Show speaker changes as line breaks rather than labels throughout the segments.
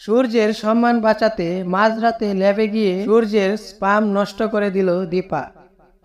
সূর্যের সম্মান বাঁচাতে মাঝরাতে ল্যাবে গিয়ে সূর্যের স্পাম নষ্ট করে দিল দীপা।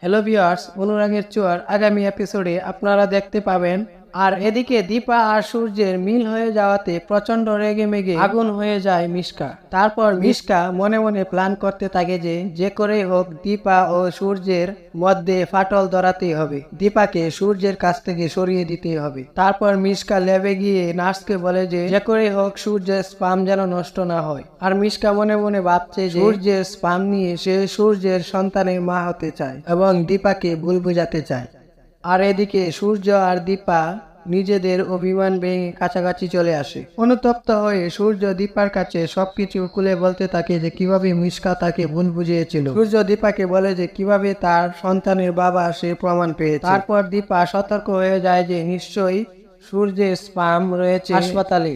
হ্যালো ভিওয়ার্স অনুরাগের চোয়ার আগামী এপিসোডে আপনারা দেখতে পাবেন আর এদিকে দীপা আর সূর্যের মিল হয়ে যাওয়াতে প্রচণ্ড রেগে মেগে আগুন হয়ে যায় মিশকা। তারপর মিশকা মনে মনে প্ল্যান করতে থাকে যে যে করেই হোক দীপা ও সূর্যের মধ্যে ফাটল ধরাতেই হবে। দীপাকে সূর্যের কাছ থেকে সরিয়ে দিতে হবে। তারপর মিশকা ল্যাবে গিয়ে নার্সকে বলে যে যে করেই হোক সূর্যের স্পাম যেন নষ্ট না হয়। আর মিশকা মনে মনে ভাবছে যে, সূর্যের স্পাম নিয়ে সে সূর্যের সন্তানের মা হতে চায় এবং দীপাকে ভুল বোঝাতে চায়। আর এদিকে সূর্য আর দীপা নিজেদের অভিমান ভেঙে কাছাকাছি চলে আসে। অনুতপ্ত হয়ে সূর্য দীপার কাছে সবকিছু খুলে বলতে থাকে যে কীভাবে মিশকা তাকে ভুল বুঝিয়েছিল। সূর্য দীপাকে বলে যে কীভাবে তার সন্তানের বাবা সে প্রমাণ পেয়েছে। তারপর দীপা সতর্ক হয়ে যায় যে নিশ্চয়ই সূর্যের স্পাম রয়েছে হাসপাতালে।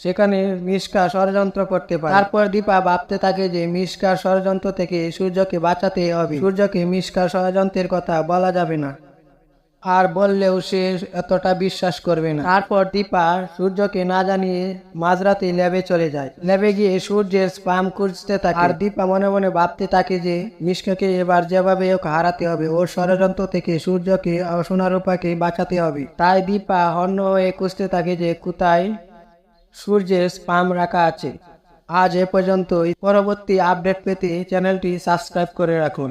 সেখানে মিশকা ষড়যন্ত্র করতে পারে। তারপর দীপা ভাবতে থাকে যে মিশকার ষড়যন্ত্র থেকে সূর্যকে বাঁচাতে হবে। সূর্যকে মিশকার ষড়যন্ত্রের কথা বলা যাবে না। আর বললেও সে এতটা বিশ্বাস করবে না। তারপর দীপা সূর্যকে না জানিয়ে মাঝরাতে ল্যাবে চলে যায়। ল্যাবে গিয়ে সূর্যের স্পাম খুঁজতে থাকে। আর দীপা মনে মনে ভাবতে থাকে যে মিশকাকে এবার যেভাবে ওকে হারাতে হবে, ওর ষড়যন্ত্র থেকে সূর্যকে সোনারূপাকে বাঁচাতে হবে। তাই দীপা হন্য হয়ে খুঁজতে থাকে যে কোথায় সূর্যের স্পাম রাখা আছে। আজ এ পর্যন্তই। পরবর্তী আপডেট পেতে চ্যানেলটি সাবস্ক্রাইব করে রাখুন।